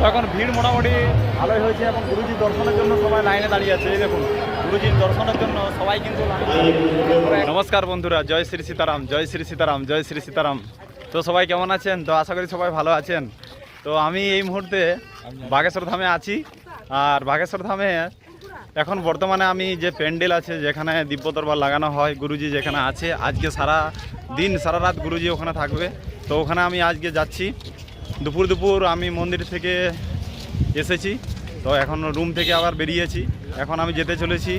তো এখন ভিড় মোটামুটি ভালোই হয়েছে এবং গুরুজির দর্শনের জন্য সবাই লাইনে দাঁড়িয়ে আছে, এই দেখুন। গুরুজির দর্শনের জন্য সবাই কিন্তু নমস্কার বন্ধুরা, জয় শ্রী সীতারাম, জয় শ্রী সীতারাম, জয় শ্রী সীতারাম। তো সবাই কেমন আছেন? তো আশা করি সবাই ভালো আছেন। তো আমি এই মুহূর্তে বাগেশ্বর ধামে আছি। আর বাগেশ্বর ধামে এখন বর্তমানে আমি যে প্যান্ডেল আছে, যেখানে দিব্য দরবার লাগানো হয় গুরুজি যেখানে আছে, আজকে সারা দিন, সারা রাত গুরুজি ওখানে থাকবে। তো ওখানে আমি আজকে যাচ্ছি। দুপুর দুপুর আমি মন্দির থেকে এসেছি। তো এখন রুম থেকে আবার বেরিয়েছি। এখন আমি যেতে চলেছি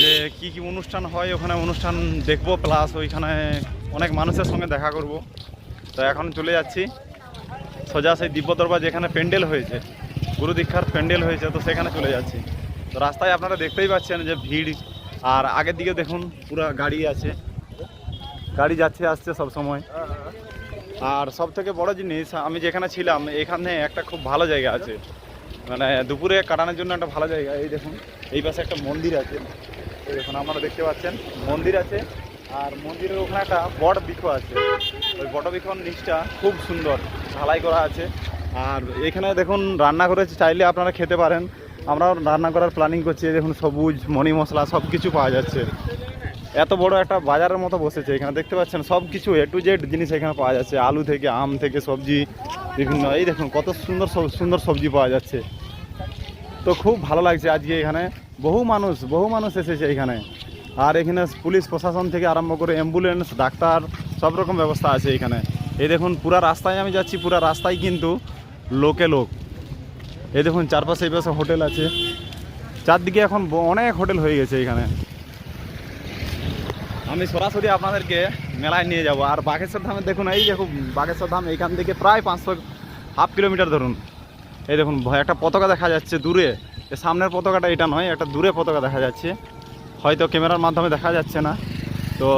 যে কি কি অনুষ্ঠান হয়, ওখানে অনুষ্ঠান দেখব। প্লাস ওইখানে অনেক মানুষের সঙ্গে দেখা করব। তো এখন চলে যাচ্ছি। সোজা সেই দিব্য দরবার যেখানে প্যান্ডেল হয়েছে, গুরু দীক্ষার প্যান্ডেল হয়েছে, তো সেখানে চলে যাচ্ছি। তো রাস্তায় আপনারা দেখতেই পাচ্ছেন যে ভিড়। আর আগের দিকে দেখুন, পুরো গাড়ি আছে। গাড়ি যাচ্ছে আসছে সব সময় আর সব থেকে বড় জিনিস, আমি যেখানে ছিলাম, এখানে একটা খুব ভালো জায়গা আছে। মানে দুপুরে কাটানোর জন্য একটা ভালো জায়গা, এই দেখুন, এই পাশে একটা মন্দির আছে। দেখুন, আপনারা দেখতে পাচ্ছেন, মন্দির আছে, আর মন্দিরের ওখানে একটা বট বৃক্ষ আছে। ওই বট বৃক্ষর নিচটা খুব সুন্দর, ঢালাই করা আছে। আর এখানে দেখুন রান্না করে চাইলে আপনারা খেতে পারেন। আমরাও রান্না করার প্ল্যানিং করছি দেখুন, সবুজ মণি মশলা সব কিছু পাওয়া যাচ্ছে। এত বড় একটা বাজারের মতো বসেছে। এখানে দেখতে পাচ্ছেন সব কিছু এ টু জেড জিনিস এখানে পাওয়া যাচ্ছে। আলু থেকে, আম থেকে, সবজি, বিভিন্ন, এই দেখুন কত সুন্দর সুন্দর সবজি পাওয়া যাচ্ছে। তো খুব ভালো লাগছে আজকে এখানে। বহু মানুষ বহু মানুষ এসেছে এখানে। আর এখানে পুলিশ, প্রশাসন থেকে আরম্ভ করে অ্যাম্বুলেন্স ডাক্তার, সব রকম ব্যবস্থা আছে এখানে। এই দেখুন পুরা রাস্তায় আমি যাচ্ছি, পুরা রাস্তায় কিন্তু লোকে লোক। এই দেখুন চারপাশে এই পাশে হোটেল আছে। চারদিকে এখন অনেক হোটেল হয়ে গেছে এখানে। আমি সরাসরি আপনাদেরকে মেলায় নিয়ে যাব। আর বাগেশ্বর ধামে দেখুন এই দেখুন বাগেশ্বর ধাম এইখান থেকে প্রায় পাঁচশো হাফ কিলোমিটার ধরুন। এই দেখুন ভয় একটা পতাকা দেখা যাচ্ছে দূরে। এ সামনের পতাকাটা এটা নয় একটা দূরে পতাকা দেখা যাচ্ছে। হয়তো ক্যামেরার মাধ্যমে দেখা যাচ্ছে না। তো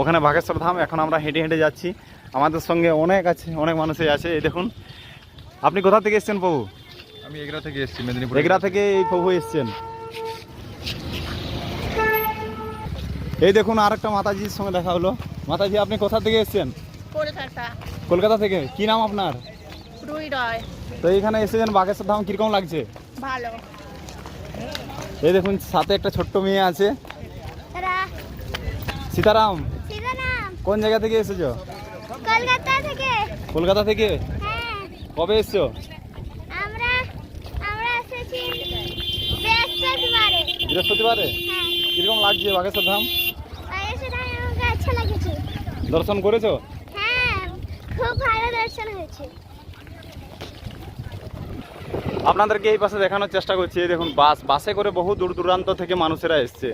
ওখানে বাগেশ্বর ধাম এখন আমরা হেঁটে হেঁটে যাচ্ছি। আমাদের সঙ্গে অনেক আছে অনেক মানুষই আছে। এই দেখুন আপনি কোথা থেকে এসছেন প্রভু? আমি এগরা থেকে এসেছি মেদিনীপুর এগরা থেকে এই প্রভু এসছেন। এই দেখুন আরেকটা মাতাজির সঙ্গে দেখা হলো। মাতাজি আপনি কোথা থেকে এসছেন? কলকাতা। কলকাতা থেকে? কি নাম আপনার? রুই রয়। তো এইখানে এসেছেন বাগেশ্বর ধাম কীরকম লাগছে? ভালো। এই দেখুন সাথে একটা ছোট্ট মেয়ে আছে। সীতারাম। কোন জায়গা থেকে এসেছ? কলকাতা থেকে। কলকাতা থেকে? হ্যাঁ। কবে এসছো? আমরা আমরা এসেছি বৃহস্পতিবারে। বৃহস্পতিবারে? হ্যাঁ। কীরকম লাগছে বাগেশ্বর ধাম? দর্শন করেছ? হ্যাঁ খুব ভালো দর্শন হয়েছে। আপনাদেরকে এই পাশে দেখানোর চেষ্টা করছি এই দেখুন বাস বাসে করে বহু দূর দূরান্ত থেকে মানুষেরা এসছে।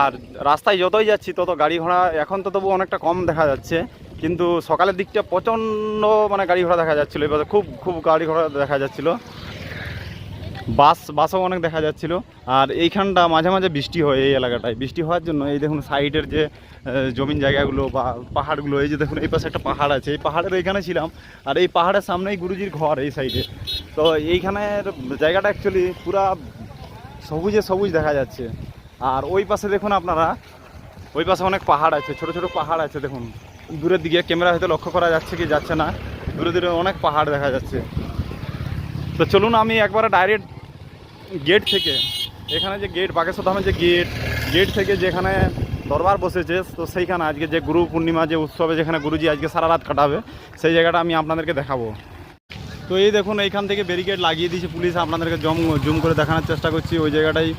আর রাস্তায় যতই যাচ্ছি তত গাড়ি ঘোড়া এখন তো তবু অনেকটা কম দেখা যাচ্ছে কিন্তু সকালের দিকটা প্রচণ্ড মানে গাড়ি ঘোড়া দেখা যাচ্ছিল। এবার খুব খুব গাড়ি ঘোড়া দেখা যাচ্ছিল। বাস, বাসও অনেক দেখা যাচ্ছিল। আর এইখানটা মাঝে মাঝে বৃষ্টি হয় এই এলাকাটায়। বৃষ্টি হওয়ার জন্য এই দেখুন সাইডের যে জমিন জায়গাগুলো বা পাহাড়গুলো, এই যে দেখুন এই পাশে একটা পাহাড় আছে। এই পাহাড়ের এইখানে ছিলাম। আর এই পাহাড়ের সামনেই গুরুজির ঘর এই সাইডে। তো এইখানের জায়গাটা অ্যাকচুয়ালি পুরা সবুজে সবুজ দেখা যাচ্ছে। আর ওই পাশে দেখুন আপনারা, ওই পাশে অনেক পাহাড় আছে, ছোট ছোট পাহাড় আছে দেখুন। দূরের দিকে ক্যামেরা হয়তো লক্ষ্য করা যাচ্ছে কি যাচ্ছে না। দূরে দূরে অনেক পাহাড় দেখা যাচ্ছে। তো চলুন আমি একবারে ডাইরেক্ট গেট থেকে, এখানে যে গেট বাগেশ্বর ধামের যে গেট গেট থেকে যেখানে দরবার বসেছে, তো সেইখানে আজকে যে গুরু পূর্ণিমা যে উৎসবে যেখানে গুরুজি আজকে সারা রাত কাটাবে, সেই জায়গাটা আমি আপনাদেরকে দেখাবো। তো এই দেখুন, এইখান থেকে ব্যারিকেড লাগিয়ে দিয়েছে পুলিশ, আপনাদেরকে জম, জুম করে দেখানোর চেষ্টা করছি, ওই জায়গাটাই।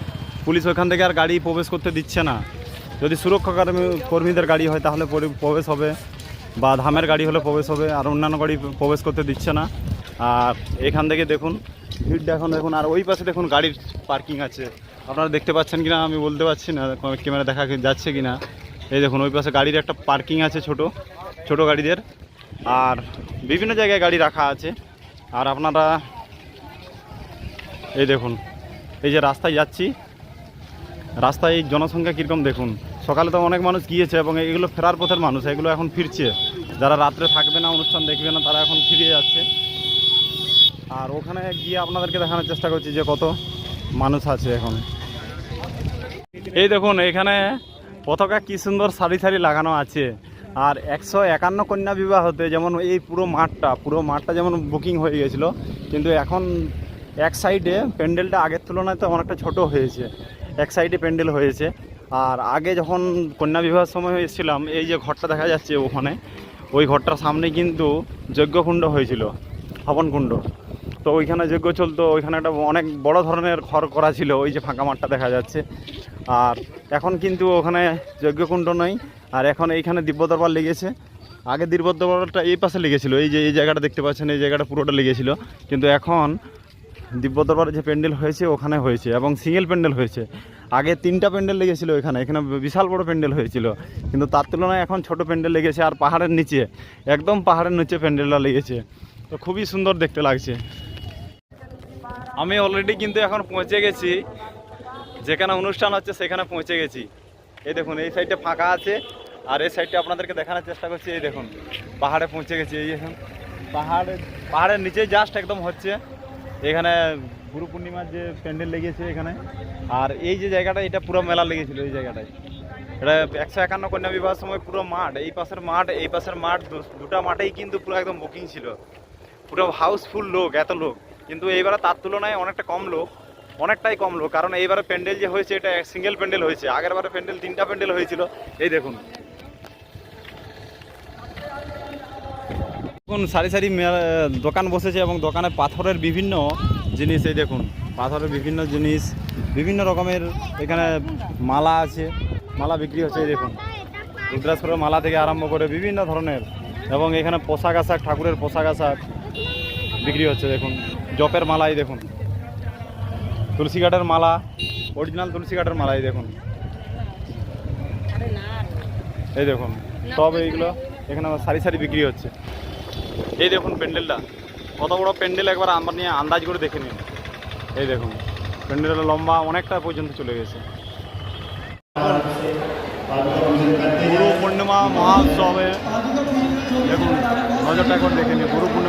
পুলিশ ওইখান থেকে আর গাড়ি প্রবেশ করতে দিচ্ছে না। যদি সুরক্ষা কর্মী- কর্মীদের গাড়ি হয়, তাহলে প্রবেশ হবে। বা ধামের গাড়ি হলে প্রবেশ হবে, আর অন্যান্য গাড়ি প্রবেশ করতে দিচ্ছে না। আর এখান থেকে দেখুন ভিড়টা এখন দেখুন আর ওই পাশে দেখুন গাড়ির পার্কিং আছে। আপনারা দেখতে পাচ্ছেন কিনা আমি বলতে পারছি না ক্যামেরা দেখা যাচ্ছে কিনা। এই দেখুন, ওই পাশে গাড়ির একটা পার্কিং আছে ছোট ছোট গাড়িদের। আর বিভিন্ন জায়গায় গাড়ি রাখা আছে। আর আপনারা এই দেখুন, এই যে রাস্তায় যাচ্ছি, রাস্তায় জনসংখ্যা কীরকম দেখুন। সকালে তো অনেক মানুষ গিয়েছে এবং এগুলো ফেরার পথের মানুষ, এগুলো এখন ফিরছে। যারা রাত্রে থাকবে না, অনুষ্ঠান দেখবে না, তারা এখন ফিরে যাচ্ছে। আর ওখানে গিয়ে আপনাদেরকে দেখানোর চেষ্টা করছি যে কত মানুষ আছে এখন। এই দেখুন, এখানে পতাকা কি সুন্দর সারি সারি লাগানো আছে। আর একশো একান্ন কন্যা বিবাহ হতে যেমন এই পুরো মাঠটা পুরো মাঠটা যেমন বুকিং হয়ে গেছিল, কিন্তু এখন এক সাইডে প্যান্ডেলটা আগের তুলনায় তো অনেকটা ছোট হয়েছে। এক সাইডে প্যান্ডেল হয়েছে। আর আগে যখন কন্যা বিবাহের সময় এসেছিলাম, এই যে ঘরটা দেখা যাচ্ছে ওখানে, ওই ঘরটার সামনে কিন্তু যজ্ঞকুণ্ড হয়েছিল, হবনকুণ্ড। তো ওইখানে যজ্ঞ চলতো, ওইখানে একটা অনেক বড় ধরনের ঘর করা ছিল, ওই যে ফাঁকা মাঠটা দেখা যাচ্ছে। আর এখন কিন্তু ওখানে যজ্ঞকুণ্ড নয় আর এখন এইখানে দিব্য দরবার লেগেছে। আগে দিব্য দরবারটা এই পাশে লেগেছিল, এই যে, এই জায়গাটা দেখতে পাচ্ছেন, এই জায়গাটা পুরোটা লেগেছিল। কিন্তু এখন দিব্য দরবারে যে প্যান্ডেল হয়েছে, ওখানে হয়েছে, এবং সিঙ্গেল প্যান্ডেল হয়েছে। আগে তিনটা প্যান্ডেল লেগেছিল এখানে এখানে বিশাল বড় প্যান্ডেল হয়েছিল। কিন্তু তার তুলনায় এখন ছোট প্যান্ডেল লেগেছে, আর পাহাড়ের নিচে, একদম পাহাড়ের নিচে প্যান্ডেলটা লেগেছে। তো খুবই সুন্দর দেখতে লাগছে। আমি অলরেডি কিন্তু এখন পৌঁছে গেছি। যেখানে অনুষ্ঠান হচ্ছে সেখানে পৌঁছে গেছি। এই দেখুন, এই সাইডটা ফাঁকা আছে। আর এই সাইডটা আপনাদেরকে দেখানোর চেষ্টা করছি, এই দেখুন, পাহাড়ে পৌঁছে গেছি, এই দেখুন। পাহাড়ে, পাহাড়ের নিচেই জাস্ট একদম হচ্ছে। এখানে গুরু পূর্ণিমার যে প্যান্ডেল লেগেছে এখানে। আর এই যে জায়গাটা, এটা পুরো মেলা লেগেছিল, এই জায়গাটায়। এটা একশো একান্ন কন্যা বিবাহের সময় পুরো মাঠ, এই পাশের মাঠ, এই পাশের মাঠ দুটা মাঠেই কিন্তু পুরো একদম বুকিং ছিল। পুরো হাউসফুল লোক, এত লোক। কিন্তু এইবারে তার তুলনায় অনেকটা কম লোক, অনেকটাই কম লোক। কারণ এইবারে প্যান্ডেল যে হয়েছে, এটা সিঙ্গেল প্যান্ডেল হয়েছে। আগের বারে প্যান্ডেল তিনটা প্যান্ডেল হয়েছিল। এই দেখুন। দেখুন, সারি সারি দোকান বসেছে এবং দোকানে পাথরের বিভিন্ন জিনিস, এই দেখুন। পাথরের বিভিন্ন জিনিস, বিভিন্ন রকমের এখানে মালা আছে। মালা বিক্রি হচ্ছে, এই দেখুন। রুদ্রাক্ষরের মালা থেকে আরম্ভ করে বিভিন্ন ধরনের। এবং এখানে পোশাক আশাক, ঠাকুরের পোশাক আশাক। বিক্রি হচ্ছে, দেখুন। জপের মালাই, দেখুন। তুলসী কাঠের মালা অরিজিনাল তুলসী কাঠের মালাই, দেখুন। এই দেখুন, সব এইগুলো এখানে সারি সারি বিক্রি হচ্ছে। এই দেখুন প্যান্ডেলটা। কত বড় প্যান্ডেল, একবার আমার নিয়ে আন্দাজ করে দেখে নিন। এই দেখুন, প্যান্ডেলটা লম্বা, অনেকটা পর্যন্ত চলে গেছে। গুরু পূর্ণিমা মহোৎসবে, দেখুন, নজরটা একবার দেখে নিন, গুরু পূর্ণিমা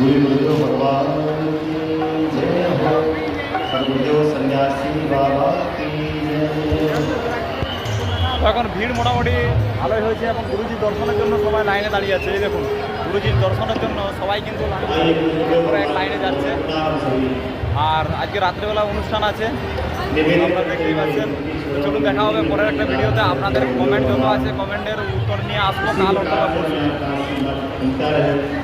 गुरु गुरु भगवान की जय हो सदगुरुदेव सन्यासी बाबा की जय তো এখন ভিড় মোটামুটি ভালোই হয়েছে এবং গুরুজির দর্শনের জন্য সবাই লাইনে দাঁড়িয়ে আছে এই দেখুন গুরুজির দর্শনের জন্য সবাই কিন্তু লাইনে পুরো এক লাইনে যাচ্ছে नाम सभी আর আজকে রাত্রেবেলা অনুষ্ঠান আছে আপনারা দেখতেই পাচ্ছেন তো চলুন দেখা হবে পরের একটা ভিডিওতে আপনাদের কমেন্ট যত আছে কমেন্টের উত্তর নিয়ে আসবো কাল অথবা পরশু निवेदन